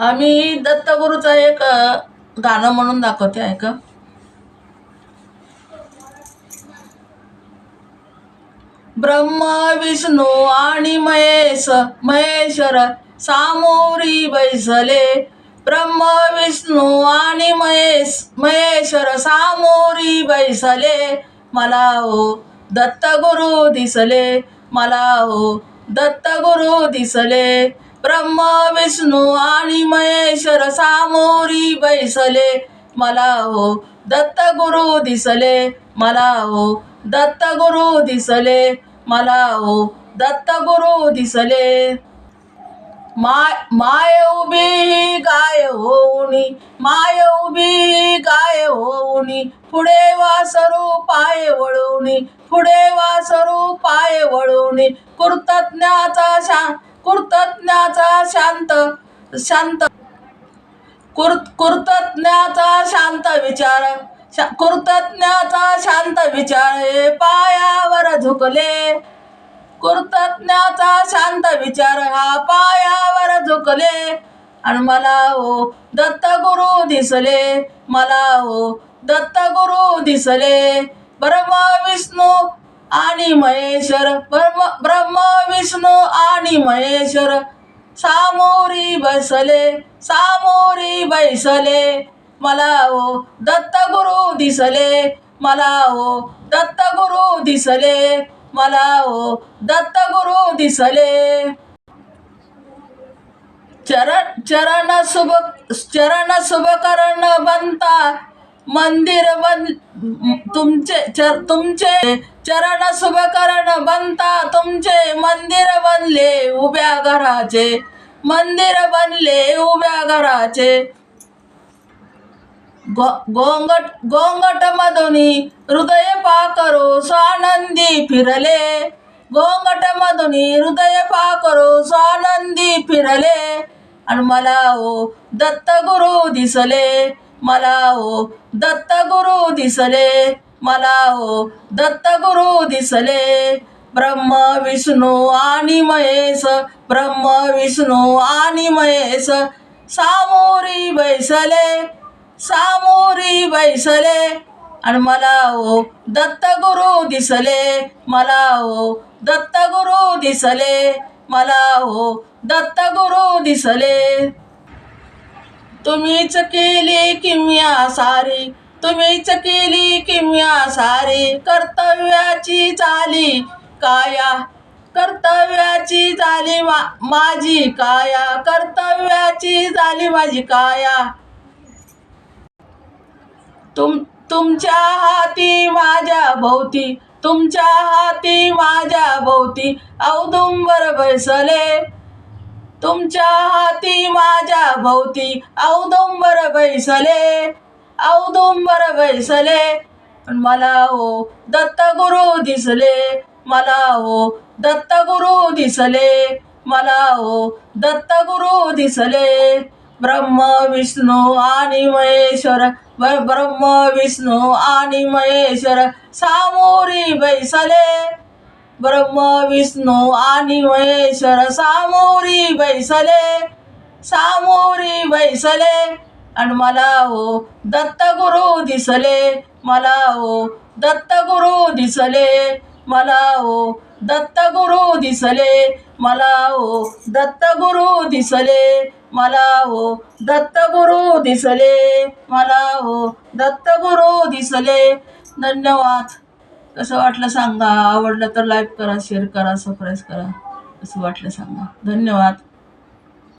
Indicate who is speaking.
Speaker 1: आम्ही दत्तगुरूचं एक गाणं म्हणून दाखवते ऐका. ब्रह्म विष्णू आणि महेश महेश्वर सामोरी बैसले. ब्रह्म विष्णू आणि महेश महेश्वर सामोरी बैसले. मला हो दत्तगुरु दिसले. मला हो दत्तगुरु दिसले. ब्रह्म विष्णू आणि महेश्वर सामोरी बैसले. मला हो दत्तगुरु दिसले. मला हो दत्तगुरु दिसले. मला हो दत्तगुरु दिसले. माय माय उभी गाय होऊनी? माय उभी गाय होऊनी? पुढे वासरू पाय वळवणी पुढे वासरू पाय वळवणी कृतज्ञाचा शा कृतज्ञाचा शांत शांत. कृत कृतज्ञाचा शांत विचार शा कृतज्ञाचा शांत विचार हे पायावर झुकले. कृतज्ञाचा शांत विचार हा पायावर झुकले. आणि मला हो दत्तगुरु दिसले मला हो दत्तगुरु दिसले. ब्रह्म विष्णू आणि महेश्वर ब्रह्म ब्रह्म विष्णू आणि महेश्वर. सामोरी बसले सामोरी बैसले. मला हो दत्तगुरु दिसले मला हो दत्तगुरु दिसले मला हो दत्तगुरु दिसले. चरण चरण शुभ चरण शुभकरण बनता मंदिर बन तुमचे चर तुमचे चरण शुभकरण बनता. तुमचे मंदिर बनले उभ्या घराचे. मंदिर बनले उभ्या घराचे. गोंगट गोंगट मधुनी हृदय पाकरो स्वानंदी फिरले. गोंगट मधुनी हृदय पाकरो स्वानंदी फिरले. आणि मला हो दत्तगुरु दिसले. मला हो दत्तगुरु दिसले. मला हो दत्तगुरु दिसले. ब्रह्म विष्णू आणि महेश ब्रह्म विष्णू आणि महेश सामोरी बैसले. सामोरी बैसले. आणि मला हो दत्तगुरु दिसले. मला हो दत्तगुरु दिसले. मला हो दत्तगुरु दिसले. तुम्हीच केली किम्या सारी तुम्हीच केली किम्या सारी कर्तव्याची चाली काया कर्तव्याची झाली मा माझी काया कर्तव्याची झाली माझी काया. तुम तुमच्या हाती माझ्या भोवती तुमच्या हाती माझ्या भोवती औदुंबर बैसले. तुमच्या हाती माझ्या भोवती औदुंबर बैसले औदुंबर बैसले. पण मला हो दत्तगुरु दिसले मला हो दत्तगुरु दिसले मला हो दत्तगुरु दिसले. ब्रह्म विष्णू आणि महेश्वर ब- ब्रह्म विष्णू आणि महेश्वर सामोरी बैसले. ब्रह्म विष्णू आणि महेश्वर सामोरी बैसले सामोरी बैसले. आणि मला हो दत्तगुरु दिसले मला हो दत्तगुरु दिसले मला हो दत्तगुरु दिसले मला हो दत्तगुरु दिसले मला हो दत्तगुरु दिसले मला हो दत्तगुरु दिसले. धन्यवाद. कसं वाटलं सांगा. आवडलं तर लाईक करा शेअर करा सबस्क्राईब करा. असं वाटलं सांगा. धन्यवाद.